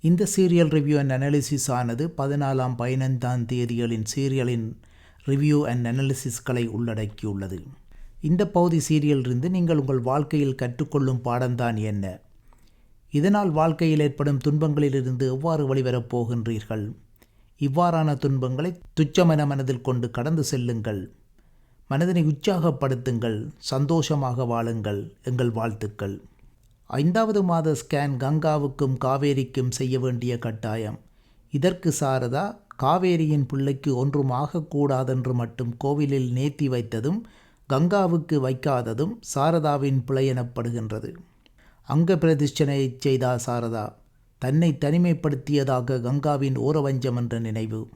இந்த serial review and analysis ஆனது பதினாலாம் பதினைந்தாம் தேதிகளின் சீரியலின் ரிவ்யூ அண்ட் அனாலிசிஸ்களை உள்ளடக்கியுள்ளது. இந்த பகுதி சீரியலிருந்து நீங்கள் உங்கள் வாழ்க்கையில் கற்றுக்கொள்ளும் பாடம்தான் என்ன? இதனால் வாழ்க்கையில் ஏற்படும் துன்பங்களிலிருந்து எவ்வாறு வழிவரப் போகின்றீர்கள்? இவ்வாறான துன்பங்களை துச்சமென மனதில் கொண்டு கடந்து செல்லுங்கள். மனதினை உற்சாகப்படுத்துங்கள். சந்தோஷமாக வாழுங்கள். எங்கள் வாழ்த்துக்கள். ஐந்தாவது மாத ஸ்கேன் கங்காவுக்கும் காவேரிக்கும் செய்ய வேண்டிய கட்டாயம். இதற்கு சாரதா காவேரியின் பிள்ளைக்கு ஒன்றும் ஆகக்கூடாதென்று மட்டும் கோவிலில் நேத்தி வைத்ததும் கங்காவுக்கு வைக்காததும் சாரதாவின் பிழை எனப்படுகின்றது. அங்க பிரதிஷ்டனை செய்தா சாரதா? தன்னை தனிமைப்படுத்தியதாக கங்காவின் ஓரவஞ்சம் என்ற நினைவு.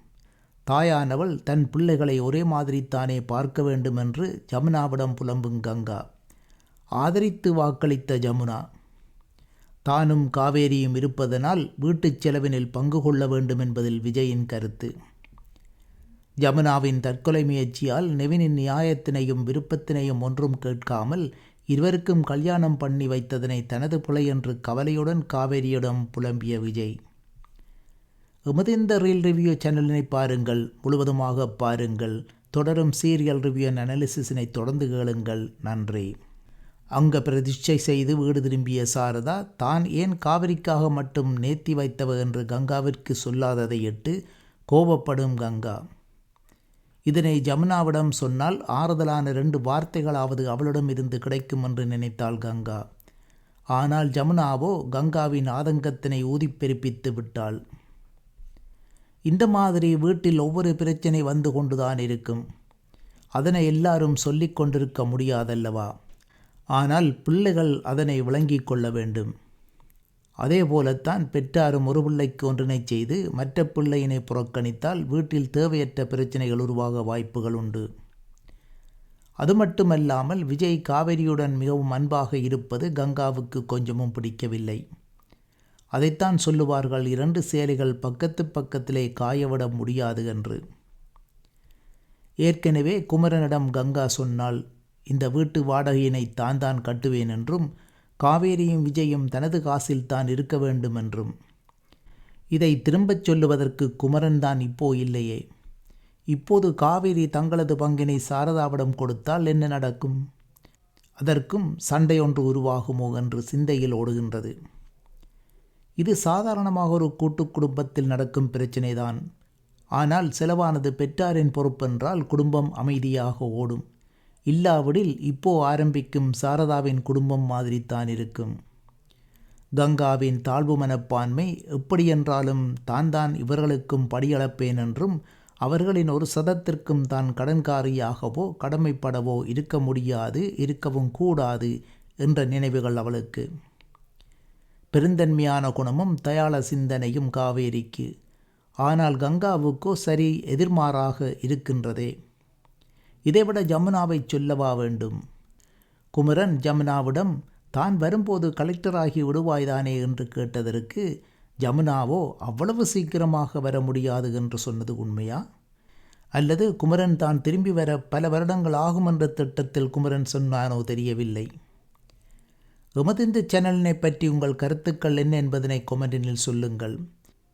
தாயானவள் தன் பிள்ளைகளை ஒரே மாதிரித்தானே பார்க்க வேண்டுமென்று ஜமுனாவிடம் புலம்பும் கங்கா. ஆதரித்து வாக்களித்த ஜமுனா. தானும் காவேரியும் இருப்பதனால் வீட்டுச் செலவினில் பங்கு கொள்ள வேண்டும் என்பதில் விஜயின் கருத்து. ஜமுனாவின் தற்கொலை முயற்சியால் நெவினின் நியாயத்தினையும் விருப்பத்தினையும் ஒன்றும் கேட்காமல் இருவருக்கும் கல்யாணம் பண்ணி வைத்ததனை தனது பிழை என்று கவலையுடன் காவேரியிடம் புலம்பிய விஜய். எமது இந்த ரீல் ரிவ்யூ சேனலினை பாருங்கள் முழுவதுமாக பாருங்கள் தொடரும் சீரியல் ரிவ்யூ அண்ட் அனாலிசிஸினை தொடர்ந்து கேளுங்கள். நன்றி. அங்க பிரதிஷ்டை செய்து வீடு திரும்பிய சாரதா தான் ஏன் காவிரிக்காக மட்டும் நேத்தி வைத்தவ என்று கங்காவிற்கு சொல்லாததை இட்டு கோபப்படும் கங்கா. இதனை ஜமுனாவிடம் சொன்னால் ஆறுதலான ரெண்டு வார்த்தைகளாவது அவளிடம் இருந்து கிடைக்கும் என்று நினைத்தாள் கங்கா. ஆனால் ஜமுனாவோ கங்காவின் ஆதங்கத்தினை ஊதிப்பெருப்பித்து விட்டாள். இந்த மாதிரி வீட்டில் ஒவ்வொரு பிரச்சனை வந்து கொண்டுதான் இருக்கும். அதனை எல்லாரும் சொல்லிக் கொண்டிருக்க முடியாதல்லவா? ஆனால் பிள்ளைகள் அதனை விளங்கிக் கொள்ள வேண்டும். அதே போலத்தான் பெற்றாரும் ஒரு பிள்ளைக்கு ஒன்றினை செய்து மற்ற பிள்ளையினை புறக்கணித்தால் வீட்டில் தேவையற்ற பிரச்சனைகள் உருவாக வாய்ப்புகள் உண்டு. அது மட்டுமல்லாமல் விஜய் காவேரியுடன் மிகவும் அன்பாக இருப்பது கங்காவுக்கு கொஞ்சமும் பிடிக்கவில்லை. அதைத்தான் சொல்லுவார்கள் இரண்டு சேலைகள் பக்கத்து பக்கத்திலே காயவிட முடியாது என்று. ஏற்கனவே குமரனிடம் கங்கா சொன்னால் இந்த வீட்டு வாடகையினை தான் தான் கட்டுவேன் என்றும் காவேரியும் விஜயும் தனது காசில் தான் இருக்க வேண்டும் என்றும். இதை திரும்பச் சொல்லுவதற்கு குமரன் தான் இப்போ இல்லையே. இப்போது காவேரி தங்களது பங்கினை சாரதாவிடம் கொடுத்தால் என்ன நடக்கும்? அதற்கும் சண்டை ஒன்று உருவாகுமோ என்று சிந்தையில் ஓடுகின்றது. இது சாதாரணமாக ஒரு கூட்டு குடும்பத்தில் நடக்கும் பிரச்சினைதான். ஆனால் செலவானது பெற்றாரின் பொறுப்பென்றால் குடும்பம் அமைதியாக ஓடும். இல்லாவிடில் இப்போ ஆரம்பிக்கும் சாரதாவின் குடும்பம் மாதிரித்தான் இருக்கும். கங்காவின் தாழ்வு மனப்பான்மை எப்படியென்றாலும் தான் தான் இவர்களுக்கும் படியளப்பேன் என்றும் அவர்களின் ஒரு சதத்திற்கும் தான் கடன்காரியாகவோ கடமைப்படவோ இருக்க முடியாது இருக்கவும் கூடாது என்ற நினைவுகள் அவளுக்கு. பெருந்தன்மையான குணமும் தயாள சிந்தனையும் காவேரிக்கு. ஆனால் கங்காவுக்கோ சரி எதிர்மாறாக இருக்கின்றதே. இதைவிட ஜமுனாவை சொல்லவா வேண்டும்? குமரன் ஜமுனாவிடம் தான் வரும்போது கலெக்டராகி விடுவாய்தானே? என்று கேட்டதற்கு ஜமுனாவோ அவ்வளவு சீக்கிரமாக வர முடியாது என்று சொன்னது உண்மையா? அல்லது குமரன் தான் திரும்பி வர பல வருடங்கள் ஆகும் என்ற திட்டத்தில் குமரன் சொன்னானோ தெரியவில்லை. எமது இந்த சேனலினை பற்றி உங்கள் கருத்துக்கள் என்ன என்பதனை கொமெண்டினில் சொல்லுங்கள்.